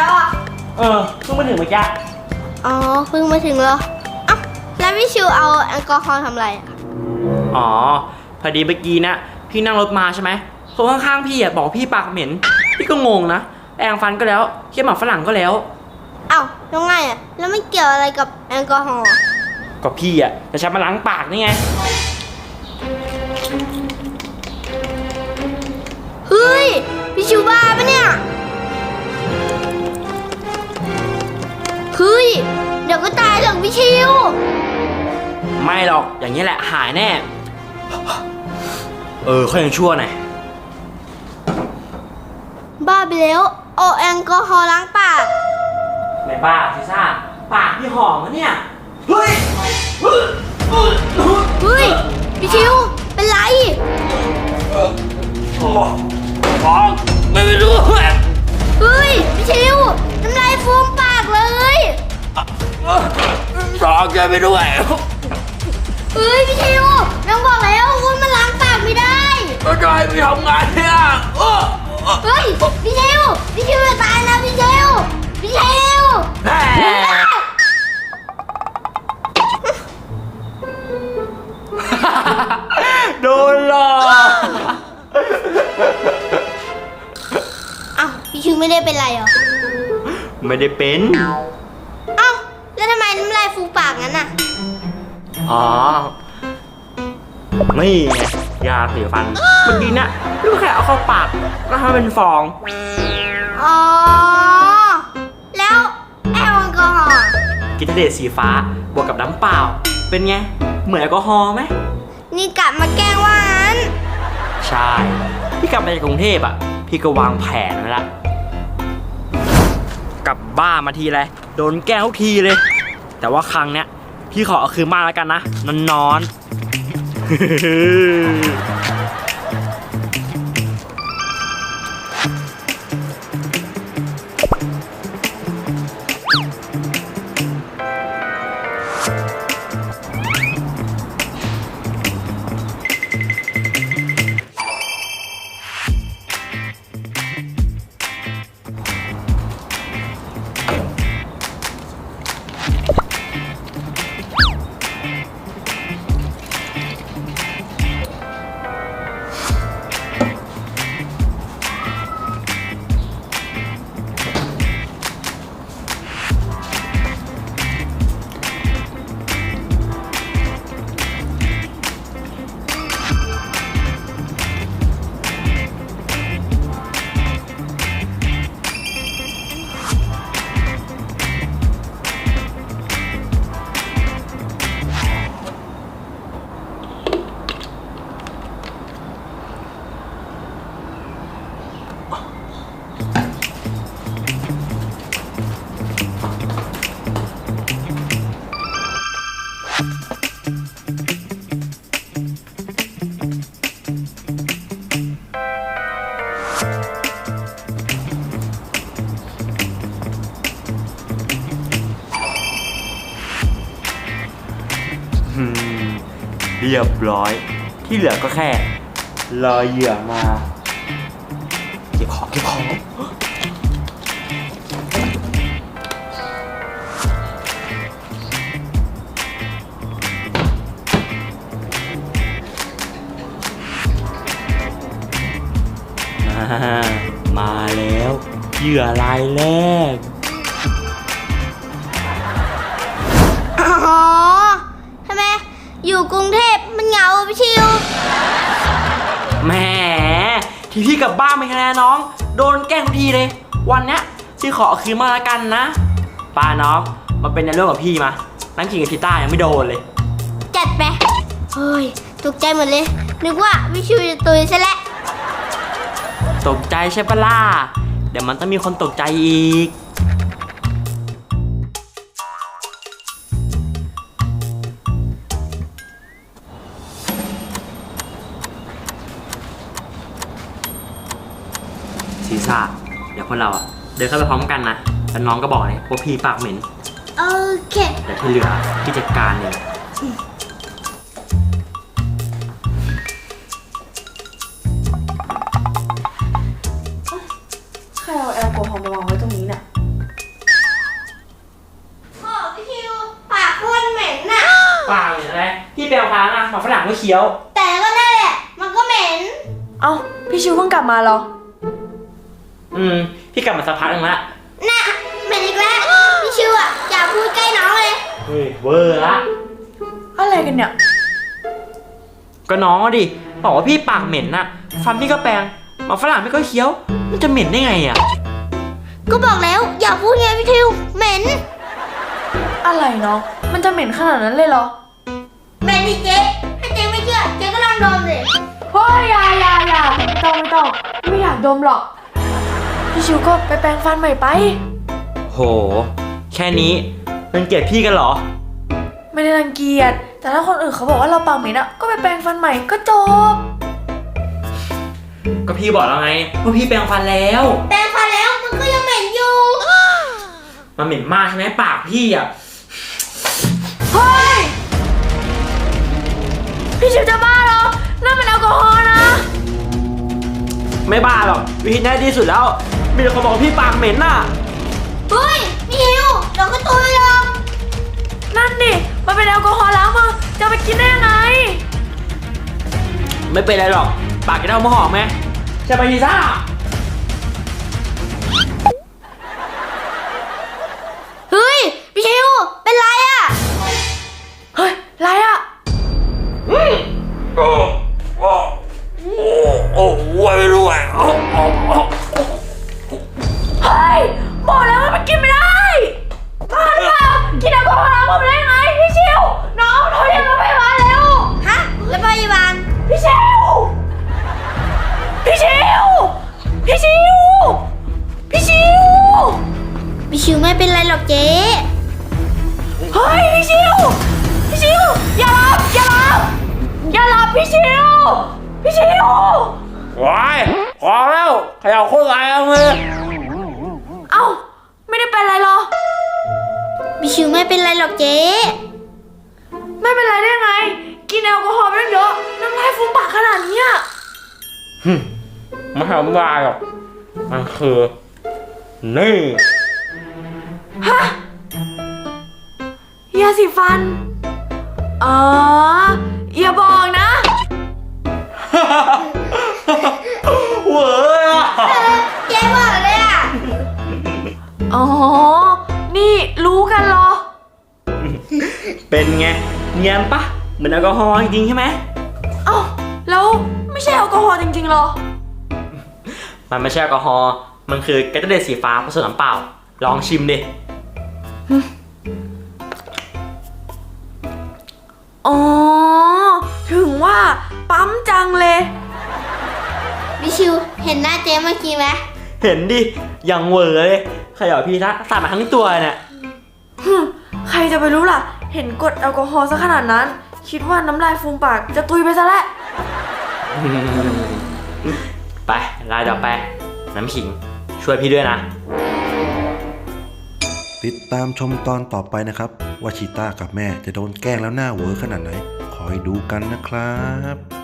แล้วอะ เออเพิ่งมาถึงเมื่อกี้อ๋อ เพิ่งมาถึงเหรอเอ้าแล้วพี่ชิวเอาแอลกอฮอล์ทำอะไรอะ อ๋อ พอดีเมื่อกี้นะพี่นั่งรถมาใช่ไหมคนข้างๆพี่อะบอกพี่ปากเหม็น พี่ก็งงนะ แองฟันก็แล้วเคี้ยวหมากฝรั่งก็แล้ว เอ้าแล้วไงอะ แล้วมันเกี่ยวอะไรกับแอลกอฮอล์ ก็พี่อะจะใช้มาล้างปากนี่ไง เฮ้ย พี่ชิวบ้า ยวก็ตายหรอกพี่ชิว ไม่หรอกอย่างนี้แหละหายแน่ เออเขายังชั่วหน่อยบ้าไปแล้วเอาแอลกอฮอล์ล้างปากในบ้าซิซ่าปากพี่หอมนะเนี่ยเฮ้ยเฮ้ยพี่ชิว เป็นไรบอกไม่รู้ เฮ้ย พี่ชิว น้ำลายฟูมปาก เลยบอกจะไปด้วยเฮ้ยพี่ชิวน้องบอกแล้วว่ามันล้างปากไม่ได้ ก็จะให้ไปทำงานเนี่ยเออเฮ้ยพี่ชิวพี่ชิวจะตายนะพี่ชิวพี่ชิวแม่โดนหลอกอ้าวพี่ชิวไม่ได้เป็นไรเหรอ ไม่ได้เป็น อ๋อ นี่ไงยาสีฟันเมื่อกี้เนี่ยลูกแค่เอาเข้าปากก็ทำเป็นฟอง อ๋อ แล้วแอลกอฮอล์กินทะเลสีฟ้าบวกกับน้ำเปล่า เป็นไง เหมือนแอลกอฮอล์ไหม นี่กลับมาแกล้งว่างั้น ใช่ พี่กลับมาจากกรุงเทพอะ พี่ก็วางแผนไว้ละกลับบ้านมาทีไรโดนแกล้งทุกทีเลย แต่ว่าครั้งเนี้ย พี่ขอเอาคืนมานแล้วกันนะนอนนอนๆ เรียบร้อย ที่เหลือก็แค่ รอเหยื่อมาเก็บของเก็บของอ่ามาแล้วเหยื่อรายแรก อยู่กรุงเทพมันเหงาอะพี่ชิวแหมที่พี่กลับบ้านไปคะแนนน้อง โดนแกล้งทุกทีเลย วันเนี้ยพี่ขอเอาคืนมาละกันนะป้าน้องมาเป็นในเรื่องกับพี่มานั่งกินกับทีต้ายังไม่โดนเลย จัดไปเฮ้ยตกใจหมดเลย นึกว่าพี่ชิวจะตุยซะแล้วตกใจใช่ปะล่ะเดี๋ยวมันต้องมีคนตกใจอีก ซีซ่า เดี๋ยวพวกเราเดินเข้าไปพร้อมกันนะแล้วน้องก็บอกเลยว่าพี่ปากเหม็นโอเคเดี๋ยวที่เหลือพี่จัดการเองใครเอาแอลกอฮอล์มาวางไว้ตรงนี้น่ะพี่คิว ปากคนเหม็นน่ะ ปากเหม็นอะไรพี่แปลวค้างอ่มาฝรั่งก็เคี้ยว แต่ก็ได้แหละ มันก็เหม็น เอ้า พี่ชิวเพิ่งกลับมาเหรอ อืม พี่กลับมาสักพักหนึงละ น่ะเหม็นอีกแล้วพี่ชิวอะอย่าพูดใกล้น้องเลย เฮ้ยเวอร์ละ อะไรกันเนี่ย ก็น้องอะดิ บอกว่าพี่ปากเหม็นน่ะ ฟันพี่ก็แปลงหมาฝรั่งพี่ก็เคี้ยว มันจะเหม็นได้ไงอะก็บอกแล้วอย่าพูดไงพี่ทิวเหม็นอะไรเนาะมันจะเหม็นขนาดนั้นเลยเหรอ เหม็นดิเจ๊ถ้าเจ๊ไม่เชื่อเจ๊ก็ลองดมสิเฮ้ยอย่าอย่าอย่าไม่ต้องไม่ต้อง ไม่อยากดมหรอก พี่ชิวก็ไปแปรงฟันใหม่ไป โห แค่นี้มันเกลียดพี่กันเหรอ ไม่ได้รังเกียจ แต่ถ้าคนอื่นเขาบอกว่าเราปากเหม็นอะก็ไปแปรงฟันใหม่ก็จบ ก็พี่บอกแล้วไงว่าพี่แปลงฟันแล้ว แปรงฟันแล้วมันก็ยังเหม็นอยู่ มันเหม็นมากใช่ไหมปากพี่อะเฮ้ย พี่ชิวจะบ้าเหรอนั่นเป็นแอลกอฮอล์นะ ไม่บ้าหรอกวิธีแน่ดีสุดแล้ว มีแต่คนบอกว่าพี่ปากเหม็นน่ะ เฮ้ยพี่ทิวเราก็ตัวไม่ลงนั่นดิมันเป็นแอลกอฮอล์แล้วมึงจะเอาไปกินได้ยังไง ไม่เป็นไรหรอก ปากจะเท่าหม้อหอมไหมใช่ไหมพีซ่าเฮ้ยพี่ทิวเป็นไรอะเฮ้ยไรอะโอ้โอ้โอ้โอ้ไว้ด้วยโอ้โอ้ ชิวไม่เป็นไรหรอกเจ๊เฮ้ยพี่ชิวพี่ชิวอย่ารับอย่ารับอย่ารับพี่ชิวพี่ชิวว้ายพอแล้วขยับโคตรแรงเลยเอ้าไม่ได้เป็นไรหรอพี่ชิวไม่เป็นไรหรอกเจ๊ไม่เป็นไรได้ไง กินแอลกอฮอล์ไปตั้งเยอะน้ำลายฟูมปากขนาดเนี้ยไม่ทำได้หรอกมันคือนี่าสีฟัน อ๋อ อย่าบอกนะ เว้ยอะเจ๊บอกเลยอะอ๋อ นี่รู้กันเหรอ เป็นไง เนียนปะเหมือนแอลกอฮอล์จริงๆใช่ไหม เอ้า แล้วไม่ใช่แอลกอฮอล์จริงๆเหรอ มันไม่ใช่แอลกอฮอล์ มันคือแกตเตอร์เดย์สีฟ้าผสมน้ำเปล่า ลองชิมดิ จังเลยพี่ชิวเห็นหน้าเจ๊เมื่อกี้ไหมเห็นดิยังเหวอเลยขยับพี่นะสาดมาทั้งตัวเนี่ยฮึมใครจะไปรู้ล่ะ เห็นกดแอลกอฮอล์ซะขนาดนั้น คิดว่าน้ำลายฟูมปากจะตุยไปซะแล้ว ไปลายต่อไป น้ำขิง ช่วยพี่ด้วยนะ ติดตามชมตอนต่อไปนะครับ ว่าชีต้ากับแม่จะโดนแกล้งแล้วหน้าเหวอขนาดไหน คอยดูกันนะครับ